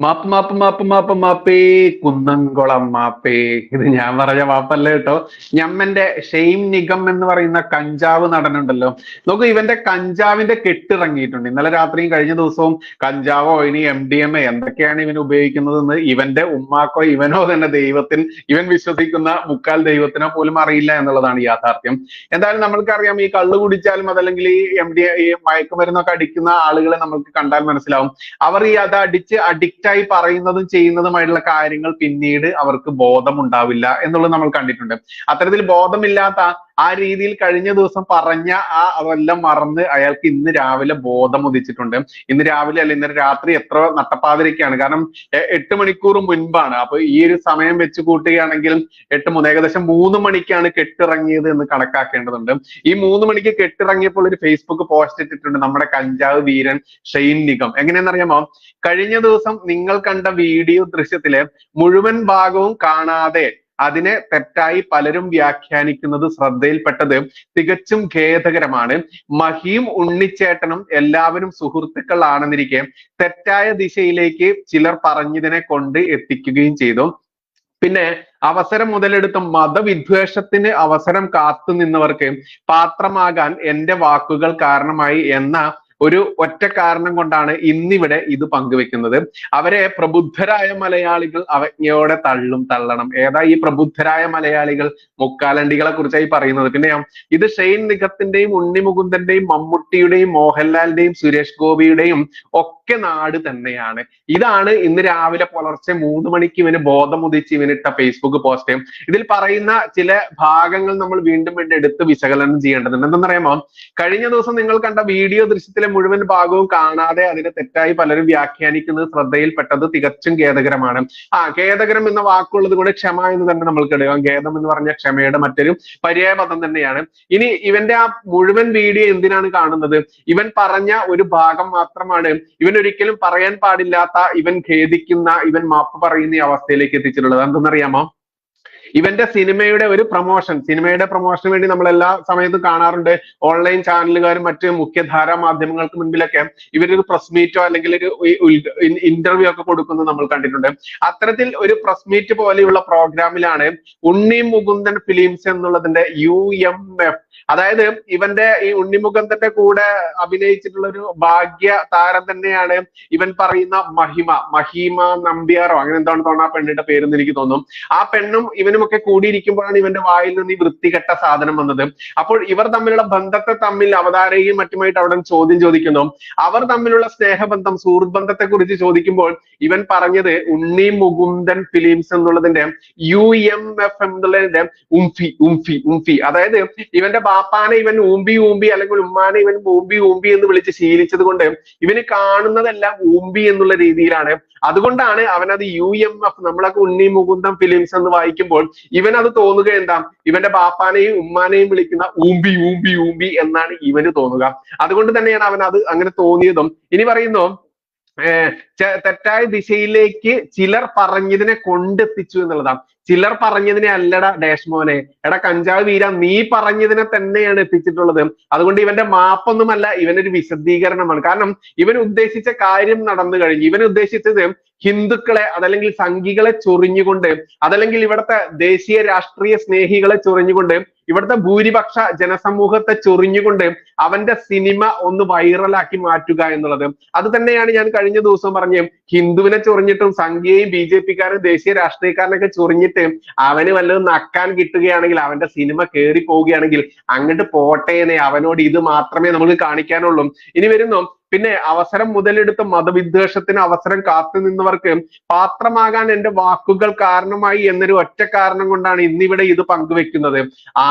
മാപ്പ് മാപ്പ് മാപ്പ് മാപ്പ് മാപ്പേ കുന്നംകുളം മാപ്പേ. ഇത് ഞാൻ പറഞ്ഞ മാപ്പല്ല കേട്ടോ. ഞമ്മന്റെ ഷെയിം നിഗം എന്ന് പറയുന്ന കഞ്ചാവ് നടനുണ്ടല്ലോ. നോക്കൂ ഇവന്റെ കഞ്ചാവിന്റെ കെട്ടിറങ്ങിയിട്ടുണ്ട്. ഇന്നലെ രാത്രിയും കഴിഞ്ഞ ദിവസവും കഞ്ചാവോ ഇനി എം ഡി എം എ എന്തൊക്കെയാണ് ഇവൻ ഉപയോഗിക്കുന്നതെന്ന് ഇവന്റെ ഉമ്മാക്കോ ഇവനോ തന്നെ ദൈവത്തിൽ ഇവൻ വിശ്വസിക്കുന്ന മുക്കാൽ ദൈവത്തിനോ പോലും അറിയില്ല എന്നുള്ളതാണ് യാഥാർത്ഥ്യം. എന്തായാലും നമ്മൾക്കറിയാം ഈ കള്ളു കുടിച്ചാലും അതല്ലെങ്കിൽ ഈ എം ഡി ഈ മയക്കുമരുന്നൊക്കെ അടിക്കുന്ന ആളുകളെ നമുക്ക് കണ്ടാൽ മനസ്സിലാവും. അവർ ഈ അത് അടിച്ച് അഡിക്റ്റ് ആയി പറയുന്നതും ചെയ്യുന്നതുമായിട്ടുള്ള കാര്യങ്ങൾ പിന്നീട് അവർക്ക് ബോധമുണ്ടാവില്ല എന്നുള്ളത് നമ്മൾ കണ്ടിട്ടുണ്ട്. അത്തരത്തിൽ ബോധമില്ലാത്ത ആ രീതിയിൽ കഴിഞ്ഞ ദിവസം പറഞ്ഞ ആ അതെല്ലാം മറന്ന് അയാൾക്ക് ഇന്ന് രാവിലെ ബോധം ഉദിച്ചിട്ടുണ്ട് ഇന്ന് രാവിലെ അല്ല ഇന്നലെ രാത്രി എത്ര നട്ടപ്പാതിരക്കാണ്. കാരണം എട്ട് മണിക്കൂർ മുൻപാണ്. അപ്പൊ ഈ ഒരു സമയം വെച്ച് കൂട്ടുകയാണെങ്കിൽ എട്ട് മൂന്ന് ഏകദേശം മൂന്ന് മണിക്കാണ് കെട്ടിറങ്ങിയത് എന്ന് കണക്കാക്കേണ്ടതുണ്ട്. ഈ മൂന്ന് മണിക്ക് കെട്ടിറങ്ങിയപ്പോൾ ഒരു ഫേസ്ബുക്ക് പോസ്റ്റ് ഇട്ടിട്ടുണ്ട്. നമ്മുടെ കഞ്ചാവ് വീരൻ ഷെയ്ൻ നിഗം. എങ്ങനെയെന്നറിയാമോ? കഴിഞ്ഞ ദിവസം നിങ്ങൾ കണ്ട വീഡിയോ ദൃശ്യത്തിലെ മുഴുവൻ ഭാഗവും കാണാതെ അതിനെ തെറ്റായി പലരും വ്യാഖ്യാനിക്കുന്നത് ശ്രദ്ധയിൽപ്പെട്ടത് തികച്ചും ഖേദകരമാണ്. മഹിയും ഉണ്ണിച്ചേട്ടനും എല്ലാവരും സുഹൃത്തുക്കളാണെന്നിരിക്കെ തെറ്റായ ദിശയിലേക്ക് ചിലർ പറഞ്ഞതിനെ കൊണ്ട് എത്തിക്കുകയും ചെയ്തു. പിന്നെ അവസരം മുതലെടുത്ത് മതവിദ്വേഷത്തിന് അവസരം കാത്തു നിന്നവർക്ക് പാത്രമാകാൻ എന്റെ വാക്കുകൾ കാരണമായി എന്ന ഒരു ഒറ്റ കാരണം കൊണ്ടാണ് ഇന്നിവിടെ ഇത് പങ്കുവെക്കുന്നത്. അവരെ പ്രബുദ്ധരായ മലയാളികൾ അവജ്ഞയോടെ തള്ളും തള്ളണം. ഏതാ ഈ പ്രബുദ്ധരായ മലയാളികൾ? മുക്കാലണ്ടികളെ കുറിച്ചായി പറയുന്നത്. പിന്നെ ഇത് ഷെയ്ൻ നിഗത്തിന്റെയും ഉണ്ണിമുകുന്ദന്റെയും മമ്മൂട്ടിയുടെയും മോഹൻലാലിന്റെയും സുരേഷ് ഗോപിയുടെയും ഒക്കെ നാട് തന്നെയാണ്. ഇതാണ് ഇന്ന് രാവിലെ പുലർച്ചെ മൂന്ന് മണിക്ക് ഇവന് ബോധമുദിച്ച് ഇവനിട്ട ഫേസ്ബുക്ക് പോസ്റ്റ് ഇതിൽ പറയുന്ന ചില ഭാഗങ്ങൾ നമ്മൾ വീണ്ടും വീണ്ടും എടുത്ത് വിശകലനം ചെയ്യേണ്ടതുണ്ട്. എന്തെന്നറിയാമോ? കഴിഞ്ഞ ദിവസം നിങ്ങൾ കണ്ട വീഡിയോ ദൃശ്യത്തിലെ മുഴുവൻ ഭാഗവും കാണാതെ അതിനെ തെറ്റായി പലരും വ്യാഖ്യാനിക്കുന്നത് ശ്രദ്ധയിൽപ്പെട്ടത് തികച്ചും ഖേദകരമാണ്. ആ ഖേദകരം എന്ന വാക്കുള്ളത് കൊണ്ട് ക്ഷമ എന്ന് തന്നെ നമ്മൾക്ക് എടുക്കാം ഖേദം എന്ന് പറഞ്ഞ ക്ഷമയുടെ മറ്റൊരു പര്യായ പദം തന്നെയാണ്. ഇനി ഇവന്റെ ആ മുഴുവൻ വീഡിയോ എന്തിനാണ് കാണുന്നത്? ഇവൻ പറഞ്ഞ ഒരു ഭാഗം മാത്രമാണ്. ഇവൻ ഒരിക്കലും പറയാൻ പാടില്ലാത്ത ഇവൻ ഖേദിക്കുന്ന ഇവൻ മാപ്പ് പറയുന്ന അവസ്ഥയിലേക്ക് എത്തിച്ചിട്ടുള്ളത്. എന്തെന്നറിയാമോ ഇവന്റെ സിനിമയുടെ ഒരു പ്രൊമോഷൻ സിനിമയുടെ പ്രൊമോഷന് വേണ്ടി നമ്മൾ എല്ലാ സമയത്തും കാണാറുണ്ട്. ഓൺലൈൻ ചാനലുകാരും മറ്റ് മുഖ്യധാരാ മാധ്യമങ്ങൾക്ക് മുൻപിലൊക്കെ ഇവരൊരു പ്രസ് മീറ്റോ അല്ലെങ്കിൽ ഒരു ഇന്റർവ്യൂ ഒക്കെ കൊടുക്കുന്നത് നമ്മൾ കണ്ടിട്ടുണ്ട്. അത്തരത്തിൽ ഒരു പ്രസ് മീറ്റ് പോലെയുള്ള പ്രോഗ്രാമിലാണ് ഉണ്ണി മുകുന്ദൻ ഫിലിംസ് എന്നുള്ളതിന്റെ യു എം എഫ് അതായത് ഇവന്റെ ഈ ഉണ്ണിമുകുന്ദന്റെ കൂടെ അഭിനയിച്ചിട്ടുള്ള ഒരു ഭാഗ്യ താരം തന്നെയാണ് ഇവൻ പറയുന്ന മഹിമ. മഹിമ നമ്പ്യാറോ. അങ്ങനെ എന്താണ് തോന്നുന്നു ആ പെണ്ണിന്റെ പേരെന്ന് എനിക്ക് തോന്നും. ആ പെണ്ണും ഇവനുമൊക്കെ കൂടിയിരിക്കുമ്പോഴാണ് ഇവന്റെ വായിൽ നിന്ന് ഈ വൃത്തികെട്ട സാധനം വന്നത്. അപ്പോൾ ഇവർ തമ്മിലുള്ള ബന്ധത്തെ തമ്മിൽ അവതാരകയും മറ്റുമായിട്ട് അവിടെ ചോദ്യം ചോദിക്കുന്നു. അവർ തമ്മിലുള്ള സ്നേഹബന്ധം സുഹൃത്ത് ബന്ധത്തെ കുറിച്ച് ചോദിക്കുമ്പോൾ ഇവൻ പറഞ്ഞത് ഉണ്ണി മുകുന്ദൻ ഫിലിംസ് എന്നുള്ളതിന്റെ യു എം എഫ് എന്നുള്ളതിന്റെ ഉംഫി ഉംഫി ഉംഫി. അതായത് ഇവന്റെ ബാപ്പാനെ ഇവൻ ഊമ്പി ഊമ്പി അല്ലെങ്കിൽ ഉമ്മാനെ ഇവൻ ഊമ്പി ഊമ്പി എന്ന് വിളിച്ച് ശീലിച്ചത് കൊണ്ട് ഇവന് കാണുന്നതെല്ലാം ഊമ്പി എന്നുള്ള രീതിയിലാണ്. അതുകൊണ്ടാണ് അവനത് യു എം എഫ് നമ്മളൊക്കെ ഉണ്ണി മുകുന്ദം ഫിലിംസ് എന്ന് വായിക്കുമ്പോൾ ഇവൻ അത് തോന്നുക എന്താ? ഇവന്റെ ബാപ്പാനെയും ഉമ്മാനെയും വിളിക്കുന്ന ഊമ്പി ഊമ്പി ഊമ്പി എന്നാണ് ഇവന് തോന്നുക. അതുകൊണ്ട് തന്നെയാണ് അവൻ അത് അങ്ങനെ തോന്നിയതും. ഇനി പറയുന്നു തെറ്റായ ദിശയിലേക്ക് ചിലർ പറഞ്ഞതിനെ കൊണ്ടെത്തിച്ചു എന്നുള്ളതാണ്. ചിലർ പറഞ്ഞതിനെ അല്ലടാ ഡാഷ് മോനെ എടാ കഞ്ചാവ് വീര നീ പറഞ്ഞതിനെ തന്നെയാണ് എത്തിച്ചിട്ടുള്ളത്. അതുകൊണ്ട് ഇവന്റെ മാപ്പൊന്നുമല്ല ഇവനൊരു വിശദീകരണമാണ്. കാരണം ഇവൻ ഉദ്ദേശിച്ച കാര്യം നടന്നു കഴിഞ്ഞു. ഇവൻ ഉദ്ദേശിച്ചത് ഹിന്ദുക്കളെ അതല്ലെങ്കിൽ സംഘികളെ ചൊറിഞ്ഞുകൊണ്ട് അതല്ലെങ്കിൽ ഇവിടുത്തെ ദേശീയ രാഷ്ട്രീയ സ്നേഹികളെ ചൊറിഞ്ഞുകൊണ്ട് ഇവിടുത്തെ ഭൂരിപക്ഷ ജനസമൂഹത്തെ ചൊറിഞ്ഞുകൊണ്ട് അവന്റെ സിനിമ ഒന്ന് വൈറലാക്കി മാറ്റുക എന്നുള്ളത്. അത് തന്നെയാണ് ഞാൻ കഴിഞ്ഞ ദിവസം പറഞ്ഞ. ഹിന്ദുവിനെ ചൊറിഞ്ഞിട്ടും സംഖ്യയും ബി ജെ പിക്കാരും ദേശീയ രാഷ്ട്രീയക്കാരനൊക്കെ ചൊറിഞ്ഞിട്ട് അവന് വല്ലതും നക്കാൻ കിട്ടുകയാണെങ്കിൽ അവന്റെ സിനിമ കയറി പോവുകയാണെങ്കിൽ അങ്ങോട്ട് പോട്ടേനെ. അവനോട് ഇത് മാത്രമേ നമുക്ക് കാണിക്കാനുള്ളൂ. ഇനി വരുന്നു. പിന്നെ അവസരം മുതലെടുത്ത് മതവിദ്വേഷത്തിന് അവസരം കാത്തു നിന്നവർക്ക് പാത്രമാകാൻ എന്റെ വാക്കുകൾ കാരണമായി എന്നൊരു ഒറ്റ കാരണം കൊണ്ടാണ് ഇന്നിവിടെ ഇത് പങ്കുവെക്കുന്നത്.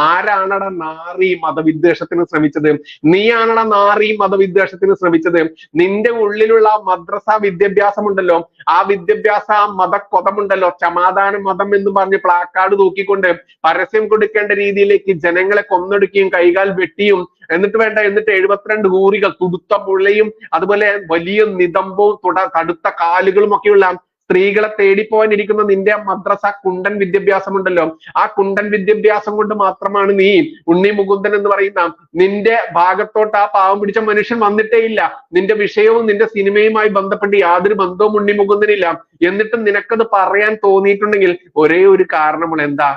ആരാണട നാറി മതവിദ്വേഷത്തിന് ശ്രമിച്ചത്? നീയാണടാ നാറി മതവിദ്വേഷത്തിന് ശ്രമിച്ചത്? നിന്റെ ഉള്ളിലുള്ള മദ്രസ വിദ്യാഭ്യാസം ഉണ്ടല്ലോ ആ വിദ്യാഭ്യാസ ആ മതക്കൊതമുണ്ടല്ലോ സമാധാന മതം എന്ന് പറഞ്ഞ് പ്ലാക്കാർഡ് തൂക്കിക്കൊണ്ട് പരസ്യം കൊടുക്കേണ്ട രീതിയിലേക്ക് ജനങ്ങളെ കൊന്നൊടുക്കുകയും കൈകാൽ വെട്ടിയും എന്നിട്ട് വേണ്ട എന്നിട്ട് എഴുപത്തിരണ്ട് ഊറികൾ തുടുത്ത മുളയും അതുപോലെ വലിയ നിതമ്പവും തുട കടുത്ത കാലുകളും ഒക്കെയുള്ള സ്ത്രീകളെ തേടിപ്പോവാനിരിക്കുന്ന നിന്റെ മദ്രസ കുണ്ടൻ വിദ്യാഭ്യാസം ഉണ്ടല്ലോ ആ കുണ്ടൻ വിദ്യാഭ്യാസം കൊണ്ട് മാത്രമാണ് നീ ഉണ്ണി മുകുന്ദൻ എന്ന് പറയുന്ന നിന്റെ ഭാഗത്തോട്ട് ആ പാവം പിടിച്ച മനുഷ്യൻ വന്നിട്ടേ ഇല്ല നിന്റെ വിഷയവും നിന്റെ സിനിമയുമായി ബന്ധപ്പെട്ട് യാതൊരു ബന്ധവും ഉണ്ണി മുകുന്ദനില്ല. എന്നിട്ടും നിനക്കത് പറയാൻ തോന്നിയിട്ടുണ്ടെങ്കിൽ ഒരേ ഒരു കാരണമുള്ള എന്താ?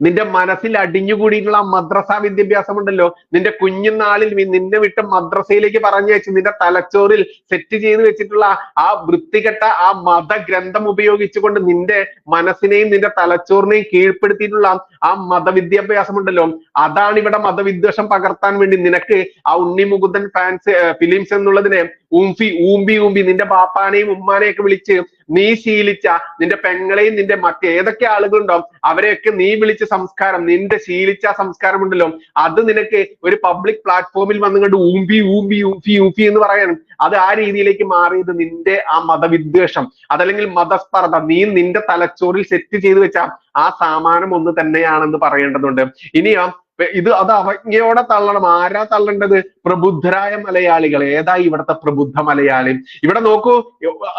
നിന്റെ മനസ്സിൽ അടിഞ്ഞുകൂടിയിട്ടുള്ള മദ്രസ വിദ്യാഭ്യാസം ഉണ്ടല്ലോ നിന്റെ കുഞ്ഞുനാളിൽ നിന്നെ വിട്ട് മദ്രസയിലേക്ക് പറഞ്ഞയച്ച് നിന്റെ തലച്ചോറിൽ സെറ്റ് ചെയ്ത് വെച്ചിട്ടുള്ള ആ വൃത്തികെട്ട ആ മതഗ്രന്ഥം ഉപയോഗിച്ചുകൊണ്ട് നിന്റെ മനസ്സിനെയും നിന്റെ തലച്ചോറിനെയും കീഴ്പ്പെടുത്തിയിട്ടുള്ള ആ മതവിദ്യാഭ്യാസം ഉണ്ടല്ലോ അതാണ് ഇവിടെ മതവിദ്വേഷം പകർത്താൻ വേണ്ടി നിനക്ക് ആ ഉണ്ണി മുകുന്ദൻ ഫാൻസ് ഫിലിംസ് എന്നുള്ളതിനെ ഊമ്പി ഊമ്പി ഊമ്പി. നിന്റെ ബാപ്പാനെയും ഉമ്മാനെയും ഒക്കെ വിളിച്ച് നീ ശീലിച്ച നിന്റെ പെങ്ങളെയും നിന്റെ മറ്റേതൊക്കെ ആളുകളുണ്ടോ അവരെയൊക്കെ നീ വിളിച്ച സംസ്കാരം നിന്റെ ശീലിച്ച സംസ്കാരം ഉണ്ടല്ലോ അത് നിനക്ക് ഒരു പബ്ലിക് പ്ലാറ്റ്ഫോമിൽ വന്നുകൊണ്ട് ഊമ്പി ഊമ്പി ഊഫി ഊഫി എന്ന് പറയാനും അത് ആ രീതിയിലേക്ക് മാറിയത് നിന്റെ ആ മതവിദ്വേഷം. അതല്ലെങ്കിൽ മതസ്പർദ്ധ. നീ നിന്റെ തലച്ചോറിൽ സെറ്റ് ചെയ്തു വെച്ച ആ സാമാനം ഒന്ന് തന്നെയാണെന്ന് പറയേണ്ടതുണ്ട്. ഇനിയോ ഇത് അത് അവജ്ഞയോടെ തള്ളണം. ആരാ തള്ളേണ്ടത്? പ്രബുദ്ധരായ മലയാളികൾ. ഏതായി ഇവിടുത്തെ പ്രബുദ്ധ മലയാളി? ഇവിടെ നോക്കൂ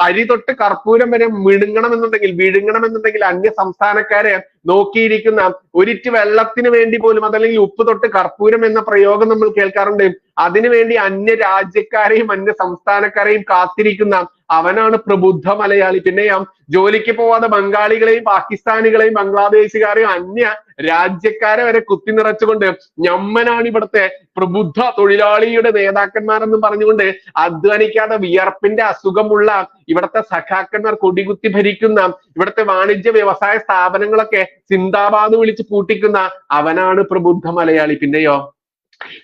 അരി തൊട്ട് കർപ്പൂരം വരെ മിടുങ്ങണം എന്നുണ്ടെങ്കിൽ വിഴുങ്ങണം എന്നുണ്ടെങ്കിൽ അന്യ സംസ്ഥാനക്കാരെ നോക്കിയിരിക്കുന്ന ഒരിറ്റ് വെള്ളത്തിന് വേണ്ടി പോലും അതല്ലെങ്കിൽ ഉപ്പ് തൊട്ട് കർപ്പൂരം എന്ന പ്രയോഗം നമ്മൾ കേൾക്കാറുണ്ട്. അതിനുവേണ്ടി അന്യ രാജ്യക്കാരെയും അന്യ സംസ്ഥാനക്കാരെയും കാത്തിരിക്കുന്ന അവനാണ് പ്രബുദ്ധ മലയാളി. പിന്നെ ഞാൻ ജോലിക്ക് പോവാതെ ബംഗാളികളെയും പാകിസ്ഥാനികളെയും ബംഗ്ലാദേശുകാരെയും അന്യ രാജ്യക്കാരെ വരെ കുത്തി നിറച്ചുകൊണ്ട് ഞമ്മനാണ് ഇവിടുത്തെ പ്രബുദ്ധ തൊഴിലാളിയുടെ നേതാക്കന്മാരെന്നും പറഞ്ഞുകൊണ്ട് അധ്വാനിക്കാതെ വിയർപ്പിന്റെ അസുഖമുള്ള ഇവിടുത്തെ സഖാക്കന്മാർ കൊടികുത്തി ഭരിക്കുന്ന ഇവിടുത്തെ വാണിജ്യ വ്യവസായ സ്ഥാപനങ്ങളൊക്കെ സിന്ദാബാദ് വിളിച്ച് പൂട്ടിക്കുന്ന അവനാണ് പ്രബുദ്ധ മലയാളി. പിന്നെയോ?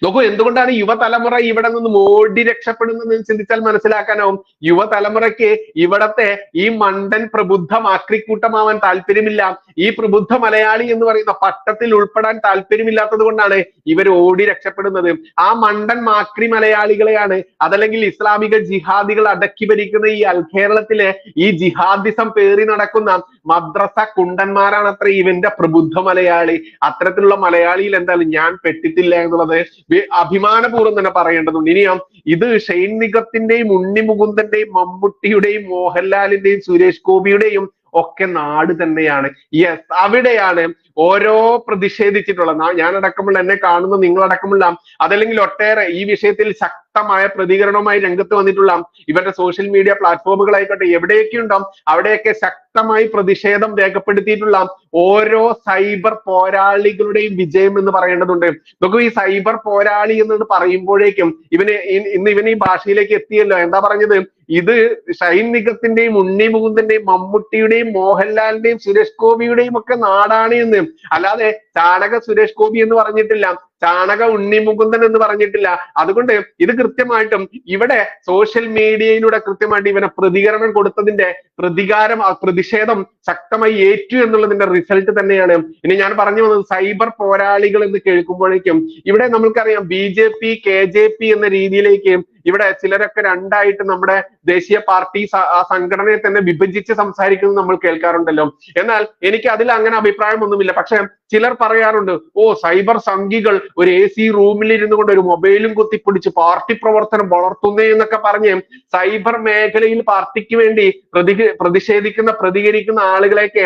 നോക്കൂ എന്തുകൊണ്ടാണ് യുവതലമുറ ഇവിടെ നിന്ന് ഓടി രക്ഷപ്പെടുന്നത് ചിന്തിച്ചാൽ മനസ്സിലാക്കാനാവും. യുവതലമുറയ്ക്ക് ഇവിടത്തെ ഈ മണ്ടൻ പ്രബുദ്ധ മാക്രിക്കൂട്ടമാവാൻ താല്പര്യമില്ല. ഈ പ്രബുദ്ധ മലയാളി എന്ന് പറയുന്ന പട്ടത്തിൽ ഉൾപ്പെടാൻ താല്പര്യമില്ലാത്തത് കൊണ്ടാണ് ഇവർ ഓടി രക്ഷപ്പെടുന്നത്. ആ മണ്ടൻ മാക്രി മലയാളികളെയാണ് അതല്ലെങ്കിൽ ഇസ്ലാമിക ജിഹാദികൾ അടക്കി ഭരിക്കുന്ന ഈ അൽ കേരളത്തിലെ ഈ ജിഹാദിസം പേറി നടക്കുന്ന മദ്രസ കുണ്ടന്മാരാണ് അത്ര ഇവന്റെ പ്രബുദ്ധ മലയാളി. അത്തരത്തിലുള്ള മലയാളിയിൽ എന്തായാലും ഞാൻ പെട്ടിട്ടില്ല എന്നുള്ളത് അഭിമാനപൂർവം തന്നെ പറയേണ്ടതുണ്ട്. ഇനിയോ ഇത് ഷെയ്ൻ നിഗത്തിന്റെയും ഉണ്ണി മുകുന്ദന്റെയും മമ്മൂട്ടിയുടെയും മോഹൻലാലിന്റെയും സുരേഷ് ഗോപിയുടെയും ഒക്കെ നാട് തന്നെയാണ്. യെസ് അവിടെയാണ് ഓരോ പ്രതിഷേധിച്ചിട്ടുള്ള അടക്കമുള്ള എന്നെ കാണുന്ന നിങ്ങളടക്കമുള്ള അതല്ലെങ്കിൽ ഒട്ടേറെ ഈ വിഷയത്തിൽ ശക്തമായ പ്രതികരണവുമായി രംഗത്ത് വന്നിട്ടുള്ള ഇവരുടെ സോഷ്യൽ മീഡിയ പ്ലാറ്റ്ഫോമുകളായിക്കോട്ടെ എവിടെയൊക്കെ ഉണ്ടാവും അവിടെയൊക്കെ ശക്തമായി പ്രതിഷേധം രേഖപ്പെടുത്തിയിട്ടുള്ള ഓരോ സൈബർ പോരാളികളുടെയും വിജയം എന്ന് പറയേണ്ടതുണ്ട്. നോക്കൂ ഈ സൈബർ പോരാളി എന്ന് പറയുമ്പോഴേക്കും ഇവന് ഇന്ന് ഇവൻ ഈ ഭാഷയിലേക്ക് എത്തിയല്ലോ. എന്താ പറഞ്ഞത്? ഇത് ഷൈൻ നിഗത്തിന്റെയും ഉണ്ണി മുകുന്ദന്റെയും മമ്മൂട്ടിയുടെയും മോഹൻലാലിന്റെയും സുരേഷ് ഗോപിയുടെയും ഒക്കെ നാടാണ് എന്ന്. അല്ലാതെ ചാണക സുരേഷ് ഗോപി എന്ന് പറഞ്ഞിട്ടില്ല. ചാണക ഉണ്ണി മുകുന്ദൻ എന്ന് പറഞ്ഞിട്ടില്ല. അതുകൊണ്ട് ഇത് കൃത്യമായിട്ടും ഇവിടെ സോഷ്യൽ മീഡിയയിലൂടെ കൃത്യമായിട്ട് ഇവനെ പ്രതികരണം കൊടുത്തതിന്റെ പ്രതികാരം പ്രതിഷേധം ശക്തമായി ഏറ്റു എന്നുള്ളതിന്റെ റിസൾട്ട് തന്നെയാണ്. ഇനി ഞാൻ പറഞ്ഞു വന്നത് സൈബർ പോരാളികൾ എന്ന് കേൾക്കുമ്പോഴേക്കും ഇവിടെ നമ്മൾക്കറിയാം B J P K J P എന്ന രീതിയിലേക്ക് ഇവിടെ ചിലരൊക്കെ രണ്ടായിട്ട് നമ്മുടെ ദേശീയ പാർട്ടി സംഘടനയെ തന്നെ വിഭജിച്ച് സംസാരിക്കുന്നത് നമ്മൾ കേൾക്കാറുണ്ടല്ലോ. എന്നാൽ എനിക്ക് അതിൽ അങ്ങനെ അഭിപ്രായമൊന്നുമില്ല. പക്ഷെ ചിലർ പറയാറുണ്ട് ഓ സൈബർ സംഘികൾ ഒരു എ സി റൂമിൽ ഇരുന്നു കൊണ്ട് ഒരു മൊബൈലും കുത്തിപ്പിടിച്ച് പാർട്ടി പ്രവർത്തനം വളർത്തുന്നേ എന്നൊക്കെ പറഞ്ഞ് സൈബർ മേഖലയിൽ പാർട്ടിക്ക് വേണ്ടി പ്രതി പ്രതിഷേധിക്കുന്ന പ്രതികരിക്കുന്ന ആളുകളെയൊക്കെ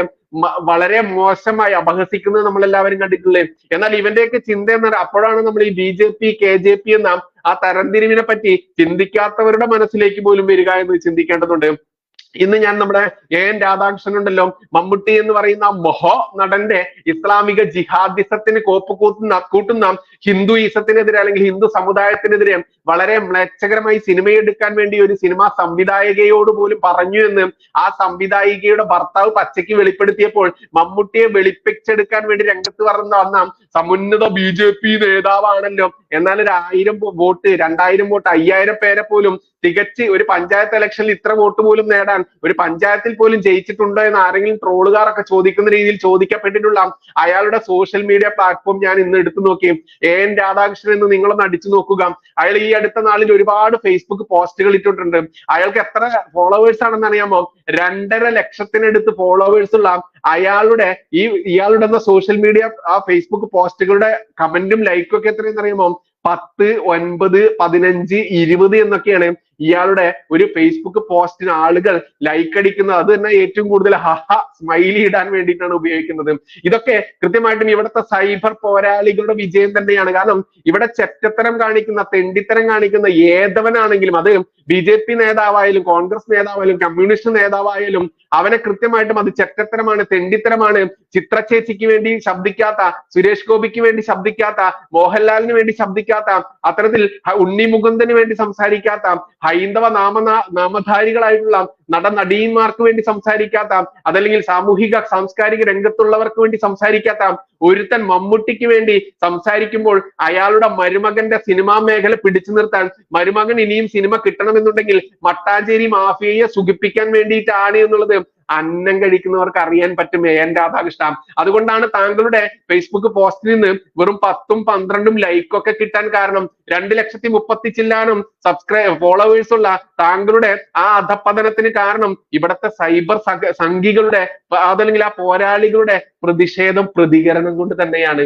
വളരെ മോശമായി അപഹസിക്കുന്നത് നമ്മൾ എല്ലാവരും കണ്ടിട്ടില്ലേ? എന്നാൽ ഇവന്റെയൊക്കെ ചിന്ത എന്നാൽ അപ്പോഴാണ് നമ്മൾ ഈ B J P K J P എന്ന ആ തരംതിരിവിനെ പറ്റി ചിന്തിക്കാത്തവരുടെ മനസ്സിലേക്ക് പോലും വരിക എന്ന് ചിന്തിക്കേണ്ടതുണ്ട്. ഇന്ന് ഞാൻ നമ്മുടെ എ എൻ രാധാകൃഷ്ണൻ ഉണ്ടല്ലോ. മമ്മൂട്ടി എന്ന് പറയുന്ന മൊഹോ നടന്റെ ഇസ്ലാമിക ജിഹാദിസത്തിന് കോപ്പ് കൂട്ടുന്ന കൂട്ടുന്ന ഹിന്ദുയിസത്തിനെതിരെ അല്ലെങ്കിൽ ഹിന്ദു സമുദായത്തിനെതിരെ വളരെ മ്ലേച്ഛകരമായി സിനിമയെടുക്കാൻ വേണ്ടി ഒരു സിനിമ സംവിധായകയോട് പോലും പറഞ്ഞു എന്ന് ആ സംവിധായികയുടെ ഭർത്താവ് പച്ചയ്ക്ക് വെളിപ്പെടുത്തിയപ്പോൾ മമ്മൂട്ടിയെ വെളിപ്പിച്ചെടുക്കാൻ വേണ്ടി രംഗത്ത് പറഞ്ഞ വന്ന സമുന്നത ബി ജെ പി നേതാവാണല്ലോ. എന്നാൽ ഒരു ആയിരം വോട്ട് രണ്ടായിരം വോട്ട് അയ്യായിരം പേരെ പോലും തികച്ച് ഒരു പഞ്ചായത്ത് ഇലക്ഷനിൽ ഇത്ര വോട്ട് പോലും നേടാൻ ഒരു പഞ്ചായത്തിൽ പോലും ജയിച്ചിട്ടുണ്ടോ എന്ന് ആരെങ്കിലും ട്രോളുകാരൊക്കെ ചോദിക്കുന്ന രീതിയിൽ ചോദിക്കപ്പെട്ടിട്ടുള്ള അയാളുടെ സോഷ്യൽ മീഡിയ പ്ലാറ്റ്ഫോം ഞാൻ ഇന്ന് എടുത്തു നോക്കി. എ എൻ രാധാകൃഷ്ണൻ എന്ന് നിങ്ങളൊന്ന് അടിച്ചു നോക്കുക. അയാൾ ഈ അടുത്ത നാളിൽ ഒരുപാട് ഫേസ്ബുക്ക് പോസ്റ്റുകൾ ഇട്ടിട്ടുണ്ട്. അയാൾക്ക് എത്ര ഫോളോവേഴ്സ് ആണെന്ന് അറിയാമോ? രണ്ടര ലക്ഷത്തിനടുത്ത് ഫോളോവേഴ്സ് ഉള്ള അയാളുടെ ഈ ഇയാളുടെ സോഷ്യൽ മീഡിയ ആ ഫേസ്ബുക്ക് പോസ്റ്റുകളുടെ കമന്റും ലൈക്കും ഒക്കെ എത്രയെന്ന് അറിയാമോ? പത്ത് ഒൻപത് പതിനഞ്ച് ഇരുപത് എന്നൊക്കെയാണ്. ഇയാളുടെ ഒരു ഫേസ്ബുക്ക് പോസ്റ്റിന് ആളുകൾ ലൈക്ക് അടിക്കുന്നത് അത് തന്നെ ഏറ്റവും കൂടുതൽ ഹഹ സ്മൈലി ഇടാൻ വേണ്ടിയിട്ടാണ് ഉപയോഗിക്കുന്നത്. ഇതൊക്കെ കൃത്യമായിട്ടും ഇവിടുത്തെ സൈബർ പോരാളികളുടെ വിജയം തന്നെയാണ്. കാരണം ഇവിടെ ചെറ്റത്തരം കാണിക്കുന്ന തെണ്ടിത്തരം കാണിക്കുന്ന ഏതവനാണെങ്കിലും അത് ബി ജെ പി നേതാവായാലും കോൺഗ്രസ് നേതാവായാലും കമ്മ്യൂണിസ്റ്റ് നേതാവായാലും അവനെ കൃത്യമായിട്ടും അത് ചെറ്റത്തരമാണ് തെണ്ടിത്തരമാണ് ചിത്ര ചേച്ചിക്ക് വേണ്ടി ശബ്ദിക്കാത്ത സുരേഷ് ഗോപിക്ക് വേണ്ടി ശബ്ദിക്കാത്ത മോഹൻലാലിന് വേണ്ടി ശബ്ദിക്കാത്ത അത്തരത്തിൽ ഉണ്ണി മുകുന്ദന് വേണ്ടി സംസാരിക്കാത്ത ഹൈന്ദവ നാമ നാമധാരികളായിട്ടുള്ള നടനടീന്മാർക്ക് വേണ്ടി സംസാരിക്കാത്ത അതല്ലെങ്കിൽ സാമൂഹിക സാംസ്കാരിക രംഗത്തുള്ളവർക്ക് വേണ്ടി സംസാരിക്കാത്ത. ഒരുത്തൻ മമ്മൂട്ടിക്ക് വേണ്ടി സംസാരിക്കുമ്പോൾ അയാളുടെ മരുമകന്റെ സിനിമാ മേഖല പിടിച്ചു നിർത്താൻ മരുമകൻ ഇനിയും സിനിമ കിട്ടണമെന്നുണ്ടെങ്കിൽ മട്ടാഞ്ചേരി മാഫിയയെ സുഖിപ്പിക്കാൻ വേണ്ടിയിട്ടാണ് എന്നുള്ളത് അന്നം കഴിക്കുന്നവർക്ക് അറിയാൻ പറ്റും എൻ രാധാകൃഷ്ണ അതുകൊണ്ടാണ് താങ്കളുടെ ഫേസ്ബുക്ക് പോസ്റ്റിൽ നിന്ന് വെറും പത്തും പന്ത്രണ്ടും ലൈക്ക് ഒക്കെ കിട്ടാൻ കാരണം രണ്ട് ലക്ഷത്തി മുപ്പത്തി ചില്ലാനും സബ്സ്ക്രൈബ് ഫോളോവേഴ്സ് ഉള്ള താങ്കളുടെ ആ അധപ്പതനത്തിന് കാരണം ഇവിടത്തെ സൈബർ സംഘികളുടെ അതല്ലെങ്കിൽ ആ പോരാളികളുടെ പ്രതിഷേധം പ്രതികരണം കൊണ്ട് തന്നെയാണ്.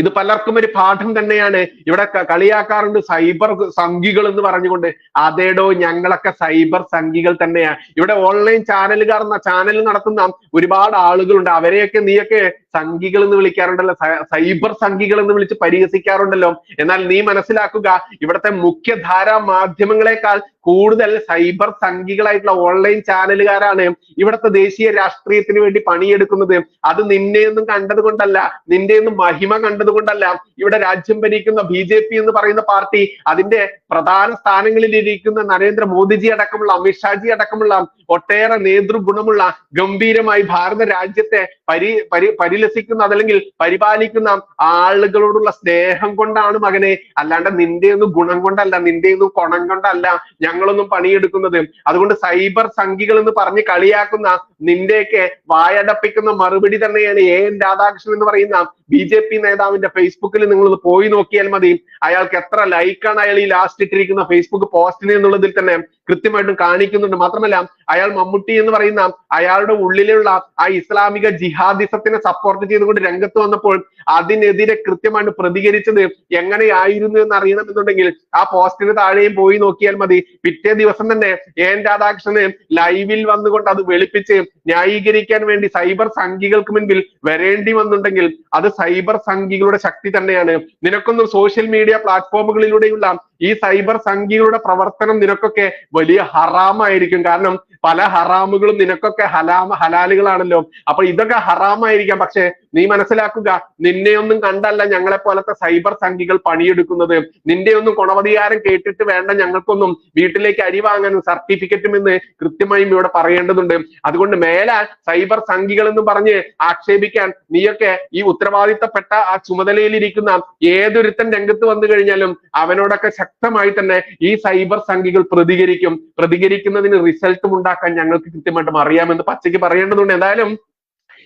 ഇത് പലർക്കും ഒരു പാഠം തന്നെയാണ്. ഇവിടെ കളിയാക്കാറുണ്ട് സൈബർ സംഘികൾ എന്ന് പറഞ്ഞുകൊണ്ട്. അതേടോ ഞങ്ങളൊക്കെ സൈബർ സംഘികൾ തന്നെയാ. ഇവിടെ ഓൺലൈൻ ചാനലുകാർ ചാനൽ നടത്തുന്ന ഒരുപാട് ആളുകളുണ്ട്. അവരെയൊക്കെ നീയൊക്കെ സംഘികൾ എന്ന് വിളിക്കാറുണ്ടല്ലോ. സൈബർ സംഘികൾ എന്ന് വിളിച്ച് പരിഹസിക്കാറുണ്ടല്ലോ. എന്നാൽ നീ മനസ്സിലാക്കുക ഇവിടുത്തെ മുഖ്യധാരാ മാധ്യമങ്ങളെക്കാൾ കൂടുതൽ സൈബർ സംഘികളായിട്ടുള്ള ഓൺലൈൻ ചാനലുകാരാണ് ഇവിടുത്തെ ദേശീയ രാഷ്ട്രീയത്തിന് വേണ്ടി പണിയെടുക്കുന്നത്. അത് നിന്നെയൊന്നും കണ്ടത് കൊണ്ടല്ല നിന്റെയൊന്നും മഹിമ കണ്ടത് കൊണ്ടല്ല. ഇവിടെ രാജ്യം ഭരിക്കുന്ന ബി ജെ പി എന്ന് പറയുന്ന പാർട്ടി അതിന്റെ പ്രധാന സ്ഥാനങ്ങളിൽ ഇരിക്കുന്ന നരേന്ദ്രമോദിജി അടക്കമുള്ള അമിത്ഷാജി അടക്കമുള്ള ഒട്ടേറെ നേതൃഗുണമുള്ള ഗംഭീരമായി ഭാരത രാജ്യത്തെ പരി പരി പരിലസിക്കുന്ന അതല്ലെങ്കിൽ പരിപാലിക്കുന്ന ആളുകളോടുള്ള സ്നേഹം കൊണ്ടാണ് മകനെ. അല്ലാണ്ട് നിന്റെ ഒന്നും ഗുണം കൊണ്ടല്ല നിന്റെ ഒന്നും കൊണം കൊണ്ടല്ല ഞങ്ങളൊന്നും പണിയെടുക്കുന്നത്. അതുകൊണ്ട് സൈബർ സംഖികൾ എന്ന് പറഞ്ഞ് കളിയാക്കുന്ന നിന്റെയൊക്കെ വായടപ്പിക്കുന്ന മറുപടി തന്നെയാണ് എ എൻ രാധാകൃഷ്ണൻ എന്ന് പറയുന്ന ബി ജെ പി നേതാവിന്റെ ഫേസ്ബുക്കിൽ നിങ്ങൾ പോയി നോക്കിയാൽ മതി. അയാൾക്ക് എത്ര ലൈക്കാണ് അയാൾ ഈ ലാസ്റ്റ് ഇട്ടിരിക്കുന്ന ഫേസ്ബുക്ക് പോസ്റ്റിന് എന്നുള്ളതിൽ തന്നെ കൃത്യമായിട്ടും കാണിക്കുന്നുണ്ട്. മാത്രമല്ല അയാൾ മമ്മൂട്ടി എന്ന് പറയുന്ന അയാളുടെ ഉള്ളിലുള്ള ആ ഇസ്ലാമിക ജിഹാദിസത്തിനെ സപ്പോർട്ട് ചെയ്തുകൊണ്ട് രംഗത്ത് വന്നപ്പോൾ അതിനെതിരെ കൃത്യമായിട്ട് പ്രതികരിച്ചത് എങ്ങനെയായിരുന്നു എന്ന് അറിയണമെന്നുണ്ടെങ്കിൽ ആ പോസ്റ്റിന് താഴെയും പോയി നോക്കിയാൽ മതി. പിറ്റേ ദിവസം തന്നെ എൻ രാധാകൃഷ്ണന് ലൈവിൽ വന്നുകൊണ്ട് അത് വെളുപ്പിച്ച് ന്യായീകരിക്കാൻ വേണ്ടി സൈബർ സംഘികൾക്ക് മുൻപിൽ വരേണ്ടി വന്നുണ്ടെങ്കിൽ അത് സൈബർ സംഘികളുടെ ശക്തി തന്നെയാണ്. നിനക്കൊന്നും സോഷ്യൽ മീഡിയ പ്ലാറ്റ്ഫോമുകളിലൂടെയുള്ള ഈ സൈബർ സംഖ്യകളുടെ പ്രവർത്തനം നിനക്കൊക്കെ വലിയ ഹറാമായിരിക്കും. കാരണം പല ഹറാമുകളും നിനക്കൊക്കെ ഹലാമ ഹലാലുകളാണല്ലോ. അപ്പൊ ഇതൊക്കെ ഹറാമായിരിക്കാം. പക്ഷെ നീ മനസ്സിലാക്കുക നിന്നെയൊന്നും കണ്ടല്ല ഞങ്ങളെ പോലത്തെ സൈബർ സംഖ്യകൾ പണിയെടുക്കുന്നത്. നിന്റെ ഒന്നും ഗുണവധികാരം കേട്ടിട്ട് വേണ്ട ഞങ്ങൾക്കൊന്നും വീട്ടിലേക്ക് അരി വാങ്ങാനും സർട്ടിഫിക്കറ്റും എന്ന് കൃത്യമായും ഇവിടെ പറയേണ്ടതുണ്ട്. അതുകൊണ്ട് മേലെ സൈബർ സംഖ്യകൾ എന്ന് പറഞ്ഞ് ആക്ഷേപിക്കാൻ നീയൊക്കെ ഈ ഉത്തരവാദിത്തപ്പെട്ട ആ ചുമതലയിൽ ഇരിക്കുന്ന ഏതൊരുത്തൻ രംഗത്ത് വന്നു കഴിഞ്ഞാലും അവനോടൊക്കെ ശക്തമായി തന്നെ ഈ സൈബർ സംഖ്യകൾ പ്രതികരിക്കും. പ്രതികരിക്കുന്നതിന് റിസൾട്ടും ഉണ്ടാക്കാൻ ഞങ്ങൾക്ക് കൃത്യമായിട്ടും അറിയാമെന്ന് പച്ചയ്ക്ക് പറയേണ്ടതുണ്ട്. എന്തായാലും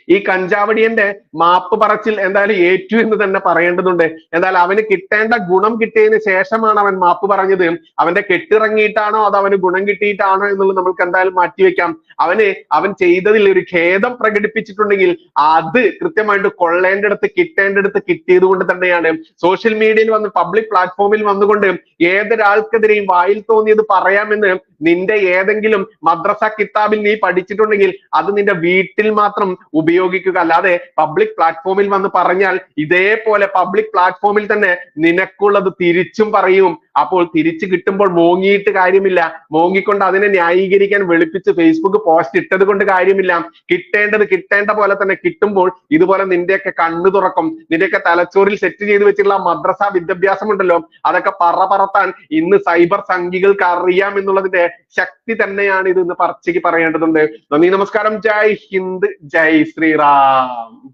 ഈ കഞ്ചാവടിയന്റെ മാപ്പ് പറച്ചിൽ എന്തായാലും ഏറ്റു എന്ന് തന്നെ പറയേണ്ടതുണ്ട്. എന്തായാലും അവന് കിട്ടേണ്ട ഗുണം കിട്ടിയതിന് ശേഷമാണ് അവൻ മാപ്പ് പറഞ്ഞത്. അവന്റെ കെട്ടിറങ്ങിയിട്ടാണോ അതോ അവന് ഗുണം കിട്ടിയിട്ടാണോ എന്നുള്ളത് നമുക്ക് എന്തായാലും മാറ്റിവെക്കാം. അവന് അവൻ ചെയ്തതിൽ ഒരു ഖേദം പ്രകടിപ്പിച്ചിട്ടുണ്ടെങ്കിൽ അത് കൃത്യമായിട്ട് കൊള്ളേണ്ടടുത്ത് കിട്ടേണ്ടടുത്ത് കിട്ടിയത് കൊണ്ട് തന്നെയാണ്. സോഷ്യൽ മീഡിയയിൽ വന്ന് പബ്ലിക് പ്ലാറ്റ്ഫോമിൽ വന്നുകൊണ്ട് ഏതൊരാൾക്കെതിരെയും വായിൽ തോന്നിയത് പറയാമെന്ന് നിന്റെ ഏതെങ്കിലും മദ്രസ കിതാബിൽ നീ പഠിച്ചിട്ടുണ്ടെങ്കിൽ അത് നിന്റെ വീട്ടിൽ മാത്രം ഉപയോഗിക്കുക. അല്ലാതെ പബ്ലിക് പ്ലാറ്റ്ഫോമിൽ വന്ന് പറഞ്ഞാൽ ഇതേപോലെ പബ്ലിക് പ്ലാറ്റ്ഫോമിൽ തന്നെ നിനക്കുള്ളത് തിരിച്ചും പറയും. അപ്പോൾ തിരിച്ചു കിട്ടുമ്പോൾ മോങ്ങിയിട്ട് കാര്യമില്ല. മോങ്ങിക്കൊണ്ട് അതിനെ ന്യായീകരിക്കാൻ വെളുപ്പിച്ച് ഫേസ്ബുക്ക് പോസ്റ്റ് ഇട്ടത് കൊണ്ട് കാര്യമില്ല. കിട്ടേണ്ടത് കിട്ടേണ്ട പോലെ തന്നെ കിട്ടുമ്പോൾ ഇതുപോലെ നിന്റെയൊക്കെ കണ്ണു തുറക്കും. നിന്റെയൊക്കെ തലച്ചോറിൽ സെറ്റ് ചെയ്ത് വെച്ചിട്ടുള്ള മദ്രസ വിദ്യാഭ്യാസം ഉണ്ടല്ലോ അതൊക്കെ പറ പറത്താൻ ഇന്ന് സൈബർ സംഘികൾക്ക് അറിയാം എന്നുള്ളതിന്റെ ശക്തി തന്നെയാണ് ഇത് ഇന്ന് പറിച്ചയ്ക്ക് പറയേണ്ടതുണ്ട്. നന്ദി നമസ്കാരം. ജയ് ഹിന്ദ് ജയ് ശ്രീറാം.